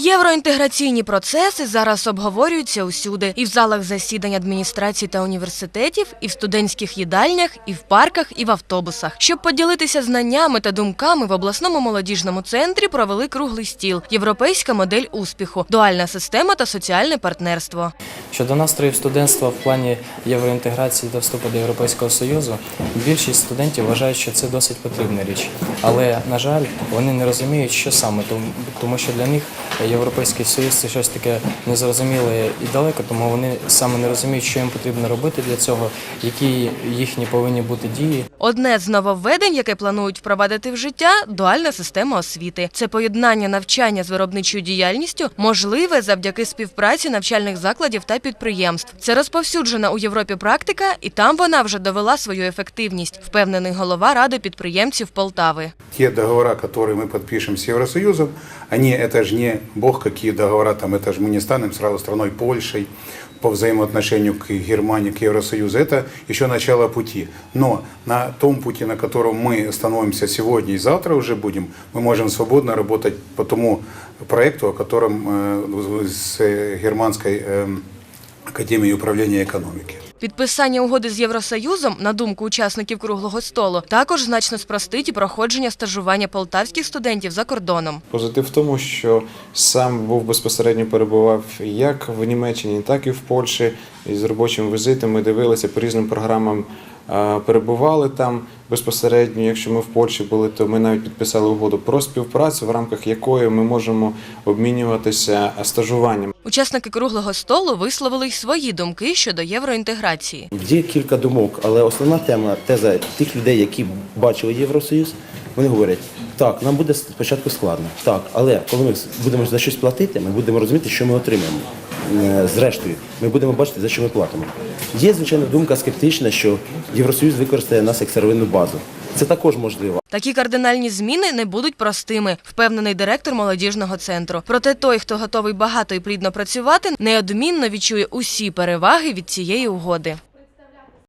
Євроінтеграційні процеси зараз обговорюються усюди і в залах засідань адміністрацій та університетів, і в студентських їдальнях, і в парках, і в автобусах. Щоб поділитися знаннями та думками в обласному молодіжному центрі провели круглий стіл Європейська модель успіху, дуальна система та соціальне партнерство. Щодо настроїв студентства в плані євроінтеграції та вступу до Європейського Союзу, більшість студентів вважають, що це досить потрібна річ. Але, на жаль, вони не розуміють, що саме, тому що для них Європейський Союз це щось таке незрозуміле і далеко, тому вони саме не розуміють, що їм потрібно робити для цього, які їхні повинні бути дії. Одне з нововведень, яке планують впровадити в життя дуальна система освіти. Це поєднання навчання з виробничою діяльністю можливе завдяки співпраці навчальних закладів та підприємств Це розповсюджена у Європі практика, і там вона вже довела свою ефективність, впевнений голова ради підприємців Полтави. те договора, которые мы подпишем с Евросоюзом, они, это же не бог какие договора, там, это же мы не станем сразу страной Польшей по взаимоотношению к Германии, к Евросоюзу. Это еще начало пути. Но на том пути, на котором мы становимся сегодня и завтра уже будем, мы можем свободно работать по тому проекту, о котором э, с э, Германской э, Академией управління економіки. Підписання угоди з Євросоюзом, на думку учасників круглого столу, також значно спростить і проходження стажування полтавських студентів за кордоном. Позитив в тому, що сам був безпосередньо перебував як в Німеччині, так і в Польщі. І з робочим візитом ми дивилися по різним програмам. Перебували там безпосередньо. Якщо ми в Польщі були, то ми навіть підписали угоду про співпрацю, в рамках якої ми можемо обмінюватися стажуванням. Учасники круглого столу висловили й свої думки щодо євроінтеграції. Є кілька думок, але основна тема, теза тих людей, які бачили Євросоюз, вони говорять, так, нам буде спочатку складно, так, але коли ми будемо за щось платити, ми будемо розуміти, що ми отримаємо. Е, Зрештою, ми будемо бачити, за що ми платимо. Є, звичайно, думка скептична, що Євросоюз використає нас як сировинну базу. Це також можливо. Такі кардинальні зміни не будуть простими, впевнений директор молодіжного центру. Проте той, хто готовий багато і плідно працювати, неодмінно відчує усі переваги від цієї угоди.